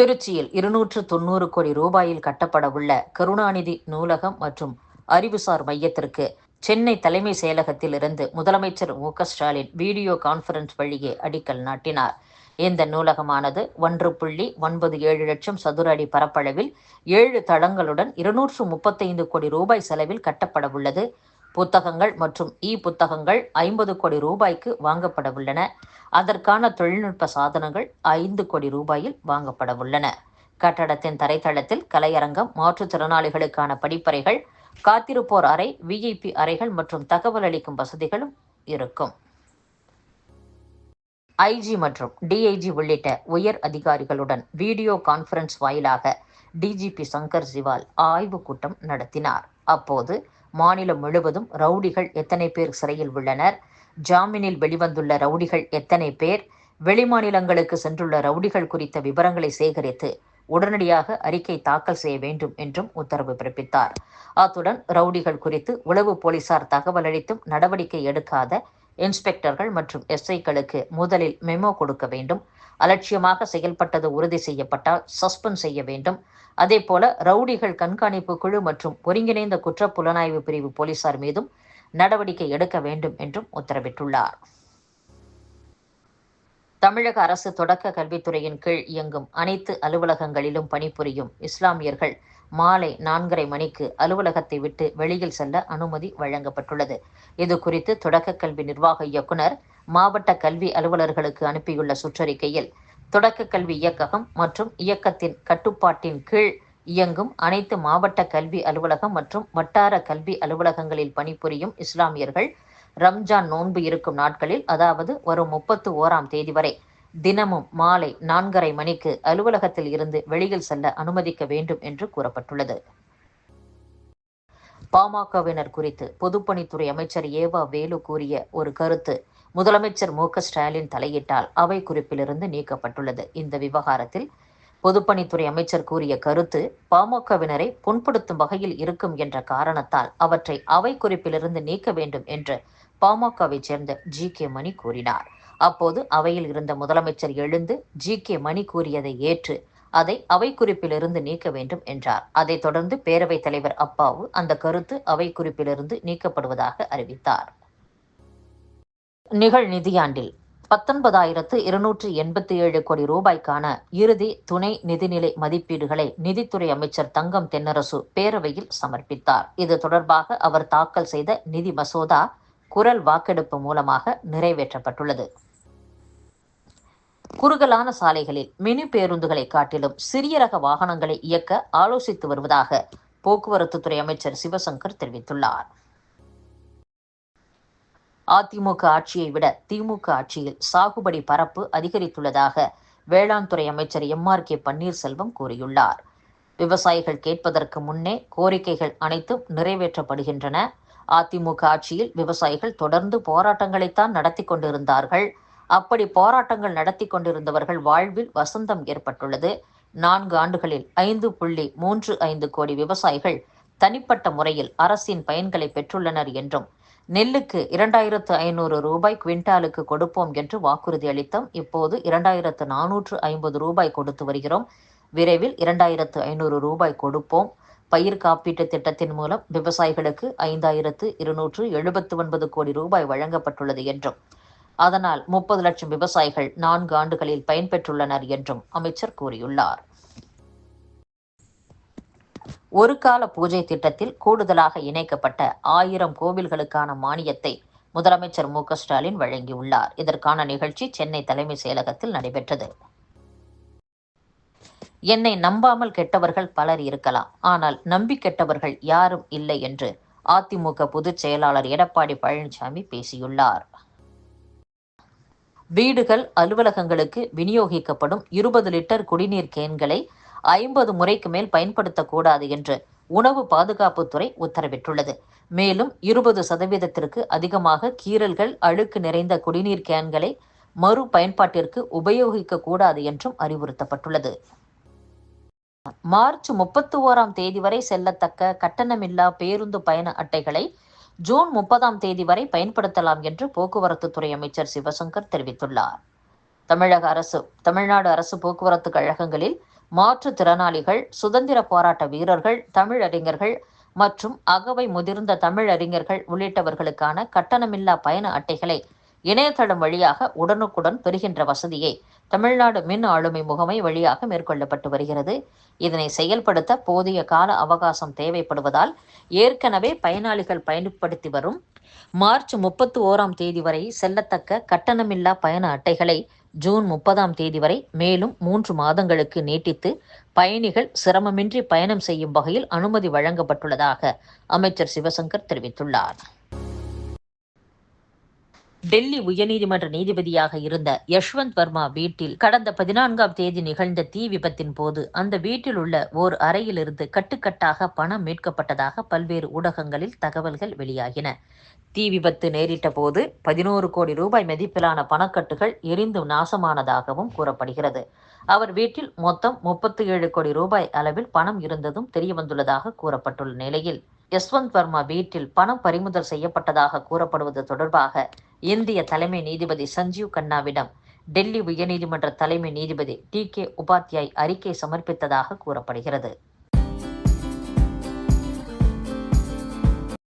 திருச்சியில் இருநூற்று தொண்ணூறு கோடி ரூபாயில் கட்டப்படவுள்ள கருணாநிதி நூலகம் மற்றும் அறிவுசார் மையத்திற்கு சென்னை தலைமை செயலகத்தில் இருந்து முதலமைச்சர் மு ஸ்டாலின் வீடியோ கான்ஃபரன்ஸ் வழியே அடிக்கல் நாட்டினார். இந்த நூலகமானது ஒன்று புள்ளி ஒன்பது ஏழு லட்சம் சதுர அடி பரப்பளவில் ஏழு தளங்களுடன் இருநூற்று முப்பத்தைந்து கோடி ரூபாய் செலவில் கட்டப்பட உள்ளது புத்தகங்கள் மற்றும் இ புத்தகங்கள் ஐம்பது கோடி ரூபாய்க்கு வாங்கப்பட உள்ளன அதற்கான தொழில்நுட்ப சாதனங்கள் ஐந்து கோடி ரூபாயில் வாங்கப்பட உள்ளன கட்டடத்தின் தரைத்தளத்தில் கலையரங்கம் மாற்றுத்திறனாளிகளுக்கான படிப்பறைகள் காத்திருப்போர் அறை விஐபி அறைகள் மற்றும் தகவல் அளிக்கும் வசதிகளும் இருக்கும். ஐஜி மற்றும் டிஐஜி உள்ளிட்ட உயர் அதிகாரிகளுடன் வீடியோ கான்ஃபரன்ஸ் வாயிலாக டிஜிபி சங்கர் சிவால் ஆய்வுக் கூட்டம் நடத்தினார். அப்போது மாநிலம் முழுவதும் ரவுடிகள் எத்தனை பேர் சிறையில் உள்ளனர்? ஜாமீனில் வெளிவந்துள்ள ரவுடிகள் எத்தனை பேர்? வெளிமாநிலங்களுக்கு சென்றுள்ள ரவுடிகள் குறித்த விவரங்களை சேகரித்து உடனடியாக அறிக்கை தாக்கல் செய்ய வேண்டும் என்றும் உத்தரவு பிறப்பித்தார். அத்துடன் ரவுடிகள் குறித்து உளவு போலீசார் தகவல் அளித்தும் நடவடிக்கை எடுக்காத இன்ஸ்பெக்டர்கள் மற்றும் எஸ்ஐக்களுக்கு முதலில் மெமோ கொடுக்க வேண்டும். அலட்சியமாக செயல்பட்டது உறுதி செய்யப்பட்டால் சஸ்பெண்ட் செய்ய வேண்டும். அதேபோல ரவுடிகள் கண்காணிப்பு குழு மற்றும் ஒருங்கிணைந்த குற்ற புலனாய்வு பிரிவு போலீசார் மீதும் நடவடிக்கை எடுக்க வேண்டும் என்றும் உத்தரவிட்டுள்ளார். தமிழக அரசு தொடக்க கல்வித்துறையின் கீழ் இயங்கும் அனைத்து அலுவலகங்களிலும் பணிபுரியும் இஸ்லாமியர்கள் மாலை நான்கரை மணிக்கு அலுவலகத்தை விட்டு வெளியில் செல்ல அனுமதி வழங்கப்பட்டுள்ளது. இது குறித்து தொடக்க கல்வி நிர்வாக இயக்குனர் மாவட்ட கல்வி அலுவலர்களுக்கு அனுப்பியுள்ள சுற்றறிக்கையில் தொடக்க கல்வி இயக்ககம் மற்றும் இயக்கத்தின் கட்டுப்பாட்டின் கீழ் இயங்கும் அனைத்து மாவட்ட கல்வி அலுவலகம் மற்றும் வட்டார கல்வி அலுவலகங்களில் பணிபுரியும் இஸ்லாமியர்கள் ரம்ஜான் நோன்பு இருக்கும் நாட்களில் அதாவது வரும் முப்பத்து ஓராம் தேதி வரை தினமும் மாலை நான்கரை மணிக்கு அலுவலகத்தில் இருந்து வெளியில் செல்ல அனுமதிக்க வேண்டும் என்று கூறப்பட்டுள்ளது. பாமகவினர் குறித்து பொதுப்பணித்துறை அமைச்சர் ஏவா வேலு கூறிய ஒரு கருத்து முதலமைச்சர் மு ஸ்டாலின் தலையிட்டால் அவை குறிப்பிலிருந்து நீக்கப்பட்டுள்ளது. இந்த விவகாரத்தில் பொதுப்பணித்துறை அமைச்சர் கூறிய கருத்து பாமகவினரை புண்படுத்தும் வகையில் இருக்கும் என்ற காரணத்தால் அவற்றை அவை குறிப்பிலிருந்து நீக்க வேண்டும் என்று பாமகவை சேர்ந்த ஜி கே மணி கூறினார். அப்போது அவையில் இருந்த முதலமைச்சர் எழுந்து ஜி கே மணி கூறியதை ஏற்று அதை அவை குறிப்பிலிருந்து நீக்க வேண்டும் என்றார். அதைத் தொடர்ந்து பேரவைத் தலைவர் அப்பாவு அந்த கருத்து அவை குறிப்பிலிருந்து நீக்கப்படுவதாக அறிவித்தார். நிகழ் நிதியாண்டில் பத்தொன்பதாயிரத்து இருநூற்று எண்பத்தி ஏழு கோடி ரூபாய்க்கான இறுதி துணை நிதிநிலை மதிப்பீடுகளை நிதித்துறை அமைச்சர் தங்கம் தென்னரசு பேரவையில் சமர்ப்பித்தார். இது தொடர்பாக அவர் தாக்கல் செய்த நிதி மசோதா குரல் வாக்கெடுப்பு மூலமாக நிறைவேற்றப்பட்டுள்ளது. குறுகலான சாலைகளில் மினி பேருந்துகளை காட்டிலும் சிறிய ரக வாகனங்களை இயக்க ஆலோசித்து வருவதாக போக்குவரத்துத்துறை அமைச்சர் சிவசங்கர் தெரிவித்துள்ளார். அதிமுக ஆட்சியை விட திமுக ஆட்சியில் சாகுபடி பரப்பு அதிகரித்துள்ளதாக வேளாண் துறை அமைச்சர் எம் ஆர் கே பன்னீர்செல்வம் கூறியுள்ளார். விவசாயிகள் கேட்பதற்கு முன்னே கோரிக்கைகள் அனைத்தும் நிறைவேற்றப்படுகின்றன. அதிமுக ஆட்சியில் விவசாயிகள் தொடர்ந்து போராட்டங்களைத்தான் நடத்தி கொண்டிருந்தார்கள். அப்படி போராட்டங்கள் நடத்தி கொண்டிருந்தவர்கள் வாழ்வில் வசந்தம் ஏற்பட்டுள்ளது. நான்கு ஆண்டுகளில் ஐந்து புள்ளி மூன்று ஐந்து கோடி விவசாயிகள் தனிப்பட்ட முறையில் அரசின் பயன்களை பெற்றுள்ளனர் என்றும் நெல்லுக்கு இரண்டாயிரத்து ஐநூறு ரூபாய் குவிண்டாலுக்கு கொடுப்போம் என்று வாக்குறுதி அளித்தோம் இப்போது இரண்டாயிரத்து நானூற்று ஐம்பது ரூபாய் கொடுத்து வருகிறோம். விரைவில் இரண்டாயிரத்து ஐநூறு ரூபாய் கொடுப்போம். பயிர் காப்பீட்டு திட்டத்தின் மூலம் விவசாயிகளுக்கு ஐந்தாயிரத்து இருநூற்று எழுபத்து ஒன்பது கோடி ரூபாய் வழங்கப்பட்டுள்ளது என்றும் அதனால் முப்பது லட்சம் விவசாயிகள் நான்கு ஆண்டுகளில் பயன்பெற்றுள்ளனர் என்றும் அமைச்சர் கூறியுள்ளார். ஒரு கால பூஜை திட்டத்தில் கூடுதலாக இணைக்கப்பட்ட ஆயிரம் கோவில்களுக்கான மானியத்தை முதலமைச்சர் மு ஸ்டாலின் வழங்கியுள்ளார். இதற்கான நிகழ்ச்சி சென்னை தலைமை செயலகத்தில் நடைபெற்றது. என்னை நம்பாமல் கெட்டவர்கள் பலர் இருக்கலாம். ஆனால் நம்பி கெட்டவர்கள் யாரும் இல்லை என்று அதிமுக பொதுச் செயலாளர் எடப்பாடி பழனிசாமி பேசியுள்ளார். வீடுகள் அலுவலகங்களுக்கு விநியோகிக்கப்படும் இருபது லிட்டர் குடிநீர் கேன்களை ஐம்பது முறைக்கு மேல் பயன்படுத்தக்கூடாது என்று உணவு பாதுகாப்புத்துறை உத்தரவிட்டுள்ளது. மேலும் இருபது சதவீதத்திற்கு அதிகமாக கீறல்கள் அழுக்கு நிறைந்த குடிநீர் கேன்களை மறு பயன்பாட்டிற்கு உபயோகிக்க கூடாது என்றும் அறிவுறுத்தப்பட்டுள்ளது. மார்ச் முப்பத்தி ஓராம் தேதி வரை செல்லத்தக்க கட்டணமில்லா பேருந்து பயண அட்டைகளை ஜூன் முப்பதாம் தேதி வரை பயன்படுத்தலாம் என்று போக்குவரத்து துறை அமைச்சர் சிவசங்கர் தெரிவித்துள்ளார். தமிழக அரசு தமிழ்நாடு அரசு போக்குவரத்து கழகங்களில் மாற்றுத்திறனாளிகள் சுதந்திர போராட்ட வீரர்கள் தமிழறிஞர்கள் மற்றும் அகவை முதிர்ந்த தமிழறிஞர்கள் உள்ளிட்டவர்களுக்கான கட்டணமில்லா பயண அட்டைகளை இணையதளம் வழியாக உடனுக்குடன் பெறுகின்ற வசதியை தமிழ்நாடு மின் ஆளுமை முகமை வழியாக மேற்கொள்ளப்பட்டு வருகிறது. இதனை செயல்படுத்த போதிய கால அவகாசம் தேவைப்படுவதால் ஏற்கனவே பயனாளிகள் பயன்படுத்தி வரும் மார்ச் முப்பத்தி ஓராம் தேதி வரை செல்லத்தக்க கட்டணமில்லா பயண அட்டைகளை ஜூன் முப்பதாம் தேதி வரை மேலும் மூன்று மாதங்களுக்கு நீட்டித்து பயணிகள் சிரமமின்றி பயணம் செய்யும் வகையில் அனுமதி வழங்கப்பட்டுள்ளதாக அமைச்சர் சிவசங்கர் தெரிவித்துள்ளார். டெல்லி உயர்நீதிமன்ற நீதிபதியாக இருந்த யஷ்வந்த் வர்மா வீட்டில் கடந்த பதினான்காம் தேதி நிகழ்ந்த தீ விபத்தின் போது அந்த வீட்டில் உள்ள ஓர் அறையிலிருந்து கட்டுக்கட்டாக பணம் மீட்கப்பட்டதாக பல்வேறு ஊடகங்களில் தகவல்கள் வெளியாகின. தீ விபத்து நேரிட்ட போது பதினோரு கோடி ரூபாய் மதிப்பிலான பணக்கட்டுகள் எரிந்து நாசமானதாகவும் கூறப்படுகிறது. அவர் வீட்டில் மொத்தம் முப்பத்தி ஏழு கோடி ரூபாய் அளவில் பணம் இருந்ததும் தெரியவந்துள்ளதாக கூறப்பட்டுள்ள நிலையில் யஸ்வந்த் வர்மா வீட்டில் பணம் பறிமுதல் செய்யப்பட்டதாக கூறப்படுவது தொடர்பாக இந்திய தலைமை நீதிபதி சஞ்சீவ் கண்ணாவிடம் டெல்லி உயர்நீதிமன்ற தலைமை நீதிபதி டி கே உபாத்யாய் அறிக்கை சமர்ப்பித்ததாக கூறப்படுகிறது.